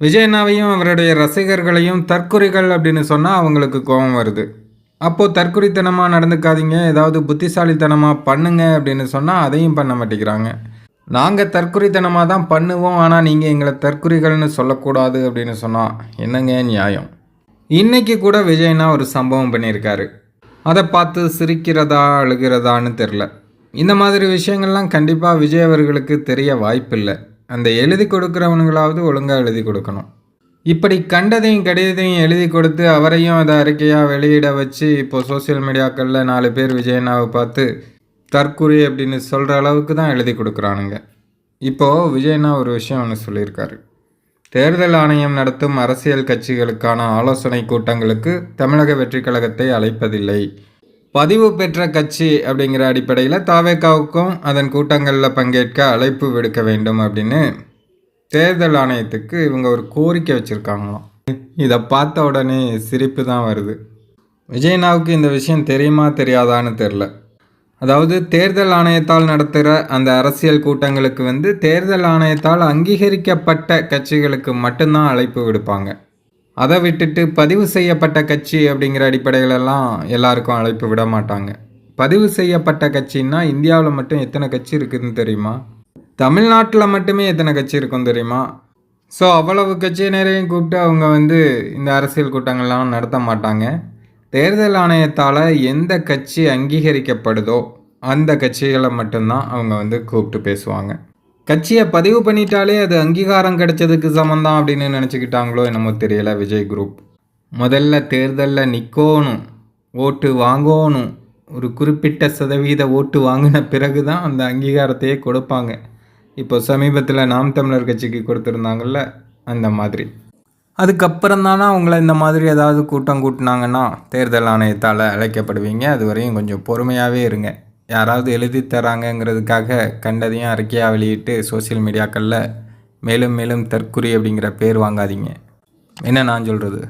விஜயண்ணாவையும் அவருடைய ரசிகர்களையும் தற்குறிகள் அப்படின்னு சொன்னால் அவங்களுக்கு கோபம் வருது. அப்போது தற்குறித்தனமாக நடந்துக்காதீங்க ஏதாவது புத்திசாலித்தனமாக பண்ணுங்க அப்படின்னு சொன்னால் அதையும் பண்ண மாட்டேங்கிறாங்க. நாங்கள் தற்குறித்தனமாக தான் பண்ணுவோம் ஆனால் நீங்கள் எங்களை தற்குறிகள்னு சொல்லக்கூடாது அப்படின்னு சொன்னால் என்னங்க நியாயம்? இன்றைக்கி கூட விஜய்னா ஒரு சம்பவம் பண்ணியிருக்காரு. அதை பார்த்து சிரிக்கிறதா அழுகிறதான்னு தெரில இந்த மாதிரி விஷயங்கள்லாம் கண்டிப்பாக விஜய் அவர்களுக்கு தெரிய வாய்ப்பில்லை. அந்த எழுதி கொடுக்குறவனுங்களாவது ஒழுங்காக எழுதி கொடுக்கணும். இப்படி கண்டதையும் கடிதத்தையும் எழுதி கொடுத்து அவரையும் அதை அறிக்கையாக வெளியிட வச்சு இப்போ சோஷியல் மீடியாக்களில் நாலு பேர் விஜயண்ணாவை பார்த்து தற்குறி அப்படின்னு சொல்கிற அளவுக்கு தான் எழுதி கொடுக்குறானுங்க. இப்போது விஜயண்ணா ஒரு விஷயம் ஒன்று சொல்லியிருக்காரு. தேர்தல் ஆணையம் நடத்தும் அரசியல் கட்சிகளுக்கான ஆலோசனை கூட்டங்களுக்கு தமிழக வெற்றி கழகத்தை அழைப்பதில்லை. பதிவு பெற்ற கட்சி அப்படிங்கிற அடிப்படையில் தாவேக்காவுக்கும் அதன் கூட்டங்களில் பங்கேற்க அழைப்பு விடுக்க வேண்டும் அப்படின்னு தேர்தல் ஆணையத்துக்கு இவங்க ஒரு கோரிக்கை வச்சுருக்காங்களாம். இதை பார்த்த உடனே சிரிப்பு தான் வருது. விஜயனாவுக்கு இந்த விஷயம் தெரியுமா தெரியாதான்னு தெரில அதாவது தேர்தல் ஆணையத்தால் நடத்துகிற அந்த அரசியல் கூட்டங்களுக்கு வந்து தேர்தல் ஆணையத்தால் அங்கீகரிக்கப்பட்ட கட்சிகளுக்கு மட்டும்தான் அழைப்பு விடுப்பாங்க. அதை விட்டுட்டு பதிவு செய்யப்பட்ட கட்சி அப்படிங்கிற அடிப்படையிலலாம் எல்லாருக்கும் அழைப்பு விட மாட்டாங்க. பதிவு செய்யப்பட்ட கட்சின்னா இந்தியாவில் மட்டும் எத்தனை கட்சி இருக்குதுன்னு தெரியுமா? தமிழ்நாட்டில் மட்டுமே எத்தனை கட்சி இருக்கும் தெரியுமா? ஸோ அவ்வளவு கட்சியினரையும் கூப்பிட்டு அவங்க வந்து இந்த அரசியல் கூட்டங்கள்லாம் நடத்த மாட்டாங்க. தேர்தல் ஆணையத்தால் எந்த கட்சி அங்கீகரிக்கப்படுதோ அந்த கட்சிகளை மட்டும்தான் அவங்க வந்து கூப்பிட்டு பேசுவாங்க. கட்சியை பதிவு பண்ணிட்டாலே அது அங்கீகாரம் கிடைச்சதுக்கு சமந்தான் அப்படின்னு நினச்சிக்கிட்டாங்களோ என்னமோ தெரியல விஜய் குரூப் முதல்ல தேர்தலில் நிற்கணும் ஓட்டு வாங்கணும். ஒரு குறிப்பிட்ட சதவீத ஓட்டு வாங்கின பிறகு தான் அந்த அங்கீகாரத்தையே கொடுப்பாங்க. இப்போ சமீபத்தில் நாம் தமிழர் கட்சிக்கு கொடுத்துருந்தாங்கல்ல அந்த மாதிரி. அதுக்கப்புறம் தானே அவங்கள இந்த மாதிரி ஏதாவது கூட்டம் கூட்டினாங்கன்னா தேர்தல் ஆணையத்தால் அழைக்கப்படுவீங்க. அது வரையும் கொஞ்சம் பொறுமையாகவே இருங்க. யாராவது எழுதி தராங்கங்கிறதுக்காக கண்டதையும் அறிக்கையாக வெளியிட்டு சோஷியல் மீடியாக்களில் மேலும் மேலும் தற்குறி அப்படிங்கிற பேர் வாங்காதீங்க. என்ன நான் சொல்கிறது